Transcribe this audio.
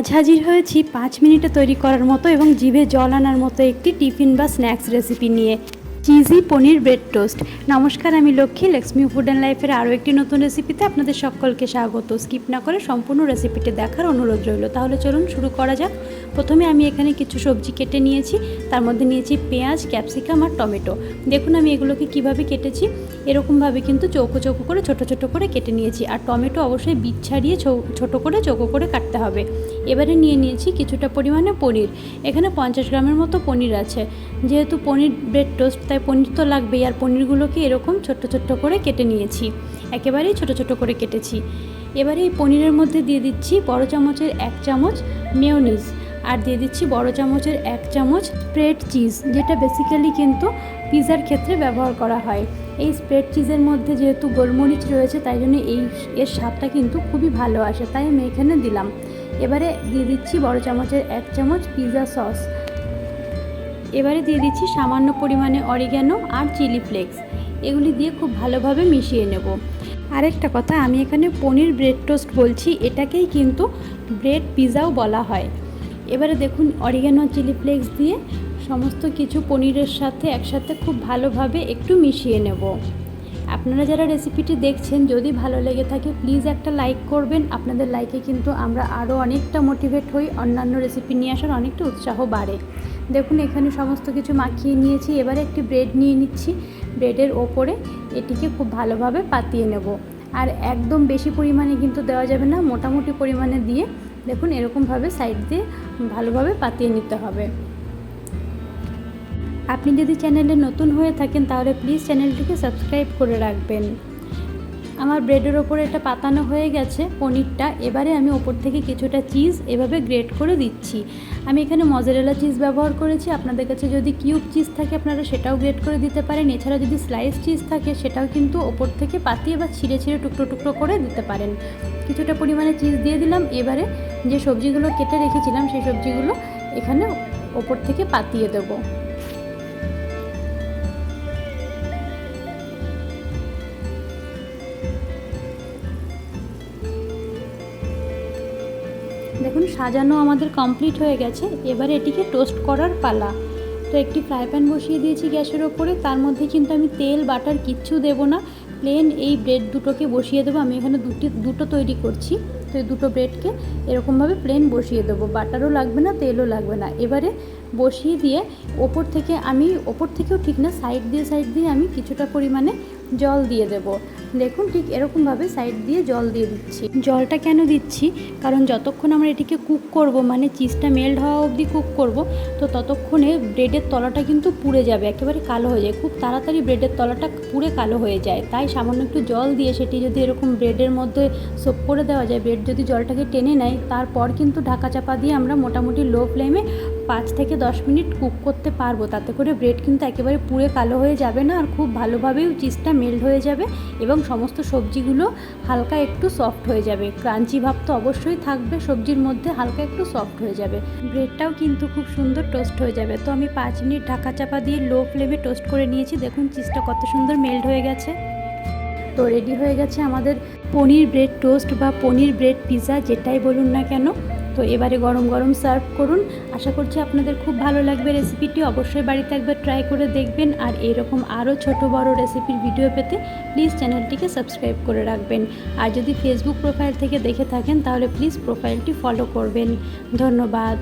আজ হাজির হয়েছি পাঁচ মিনিটে তৈরি করার মতো এবং জিভে জল আনার মতো একটি টিফিন বা স্ন্যাক্স রেসিপি নিয়ে। Cheesy paneer bread toast. নমস্কার, আমি লক্ষ্মী। লক্ষ্মী ফুড অ্যান্ড লাইফের আরও একটি নতুন রেসিপিতে আপনাদের সকলকে স্বাগত। স্কিপ না করে সম্পূর্ণ রেসিপিটি দেখার অনুরোধ রইল। তাহলে চলুন শুরু করা যাক। প্রথমে আমি এখানে কিছু সবজি কেটে নিয়েছি। তার মধ্যে নিয়েছি পেঁয়াজ, ক্যাপসিকাম আর টমেটো। দেখুন, আমি এগুলোকে কীভাবে কেটেছি। এরকমভাবে কিন্তু চৌকো চৌকো করে, ছোট ছোট করে কেটে নিয়েছি। আর টমেটো অবশ্যই বীজ ছাড়িয়ে ছোট করে, চৌকো করে কাটতে হবে। এবারে নিয়ে নিয়েছি কিছুটা পরিমাণে পনির। এখানে পঞ্চাশ গ্রামের মতো পনির আছে। যেহেতু পনির ব্রেড টোস্ট, তাই পনির তো লাগবেই। আর পনিরগুলোকে এরকম ছোট্ট ছোট্ট করে কেটে নিয়েছি। একেবারেই ছোট ছোট করে কেটেছি। এবারে এই পনিরের মধ্যে দিয়ে দিচ্ছি বড় চামচের এক চামচ মেয়োনিজ। আর দিয়ে দিচ্ছি বড় চামচের এক চামচ স্প্রেড চিজ, যেটা বেসিক্যালি কিন্তু পিৎজার ক্ষেত্রে ব্যবহার করা হয়। এই স্প্রেড চিজের মধ্যে যেহেতু গোলমরিচ রয়েছে, তাই জন্য এই এর স্বাদটা কিন্তু খুবই ভালো আসে। তাই আমি এখানে দিলাম। এবারে দিয়ে দিচ্ছি বড় চামচের এক চামচ পিৎজা সস এবারে দিয়ে দিচ্ছি সামান্য পরিমাণে অরিগ্যানো আর চিলি ফ্লেক্স এগুলি দিয়ে খুব ভালোভাবে মিশিয়ে নেব। আরেকটা কথা, আমি এখানে পনির ব্রেড টোস্ট বলছি, এটাকেই কিন্তু ব্রেড পিৎজাও বলা হয়। এবারে দেখুন অরিগ্যানো চিলি ফ্লেক্স দিয়ে সমস্ত কিছু পনিরের সাথে একসাথে খুব ভালোভাবে একটু মিশিয়ে নেব। আপনারা যারা রেসিপিটি দেখছেন, যদি ভালো লেগে থাকে প্লিজ একটা লাইক করবেন। আপনাদের লাইকে কিন্তু আমরা আরও অনেকটা মোটিভেট হই, অন্যান্য রেসিপি নিয়ে আসার অনেকটা উৎসাহ বাড়ে। দেখুন, এখানে সমস্ত কিছু মাখিয়ে নিয়েছি। এবারে একটি ব্রেড নিয়ে নিচ্ছি। ব্রেডের ওপরে এটিকে খুব ভালোভাবে পাতিয়ে নেব। আর একদম বেশি পরিমাণে কিন্তু দেওয়া যাবে না, মোটামুটি পরিমাণে দিয়ে দেখুন, এরকমভাবে সাইড দিয়ে ভালোভাবে পাতিয়ে নিতে হবে। আপনি যদি চ্যানেলে নতুন হয়ে থাকেন, তাহলে প্লিজ চ্যানেলটিকে সাবস্ক্রাইব করে রাখবেন। আমার ব্রেডের ওপরে এটা পাতানো হয়ে গেছে, পনিরটা। এবারে আমি ওপর থেকে কিছুটা চিজ এভাবে গ্রেট করে দিচ্ছি। আমি এখানে মজারেলা চিজ ব্যবহার করেছি। আপনাদের কাছে যদি কিউব চিজ থাকে, আপনারা সেটাও গ্রেট করে দিতে পারেন। এছাড়া যদি স্লাইস চিজ থাকে, সেটাও কিন্তু ওপর থেকে পাতিয়ে বা ছিঁড়ে ছিঁড়ে টুকরো টুকরো করে দিতে পারেন। কিছুটা পরিমাণে চিজ দিয়ে দিলাম। এবারে যে সবজিগুলো কেটে রেখেছিলাম, সেই সবজিগুলো এখানে ওপর থেকে পাতিয়ে দেবো। দেখুন, সাজানো আমাদের কমপ্লিট হয়ে গেছে। এবার এটিকে টোস্ট করার পালা। তো একটি ফ্রাই প্যান বসিয়ে দিয়েছি গ্যাসের ওপরে। তার মধ্যে কিন্তু আমি তেল, বাটার কিচ্ছু দেব না। প্লেন এই ব্রেড দুটোকে বসিয়ে দেবো। আমি এখানে দুটি, দুটো তৈরি করছি। তো দুটো ব্রেডকে এরকমভাবে প্লেন বসিয়ে দেবো। বাটারও লাগবে না, তেলও লাগবে না। এবারে বসিয়ে দিয়ে ওপর থেকে আমি, ওপর থেকেও ঠিক না সাইড দিয়ে সাইড দিয়ে আমি কিছুটা পরিমাণে জল দিয়ে দেব। দেখুন ঠিক এরকমভাবে সাইড দিয়ে জল দিয়ে দিচ্ছি। জলটা কেন দিচ্ছি? কারণ যতক্ষণ আমরা এটিকে কুক করব মানে চিজটা মেল্ট হওয়া অবধি কুক করব, তো ততক্ষণে ব্রেডের তলাটা কিন্তু পুড়ে যাবে, একেবারে কালো হয়ে যায়। খুব তাড়াতাড়ি ব্রেডের তলাটা পুড়ে কালো হয়ে যায়। তাই সামান্য একটু জল দিয়ে সেটি যদি এরকম ব্রেডের মধ্যে সোপ করে দেওয়া যায় ব্রেড যদি জলটাকে টেনে নেয়, তারপর কিন্তু ঢাকা চাপা দিয়ে আমরা মোটামুটি লো ফ্লেমে পাঁচ থেকে দশ মিনিট কুক করতে পারব। তাতে করে ব্রেড কিন্তু একেবারে পুড়ে কালো হয়ে যাবে না, আর খুব ভালোভাবেও চিজটা মেল্ট হয়ে যাবে এবং সমস্ত সবজিগুলো হালকা একটু সফট হয়ে যাবে। ক্রাঞ্চি ভাব তো অবশ্যই থাকবে, সবজির মধ্যে হালকা একটু সফট হয়ে যাবে। ব্রেডটাও কিন্তু খুব সুন্দর টোস্ট হয়ে যাবে। তো আমি পাঁচ মিনিট ঢাকা চাপা দিয়ে লো ফ্লেমে টোস্ট করে নিয়েছি। দেখুন চিজটা কত সুন্দর মেল্ট হয়ে গেছে। তো রেডি হয়ে গেছে আমাদের পনির ব্রেড টোস্ট বা পনির ব্রেড পিৎজা যেটাই বলুন না কেন, তো এবারে গরম গরম সার্ভ করুন। আশা করছি আপনাদের খুব ভালো লাগবে রেসিপিটি, অবশ্যই বাড়িতে একবার ট্রাই করে দেখবেন। আর এরকম আরও ছোট বড় রেসিপির ভিডিও পেতে প্লিজ চ্যানেলটিকে সাবস্ক্রাইব করে রাখবেন। আর যদি ফেসবুক প্রোফাইল থেকে দেখে থাকেন, তাহলে প্লিজ প্রোফাইলটি ফলো করবেন। ধন্যবাদ।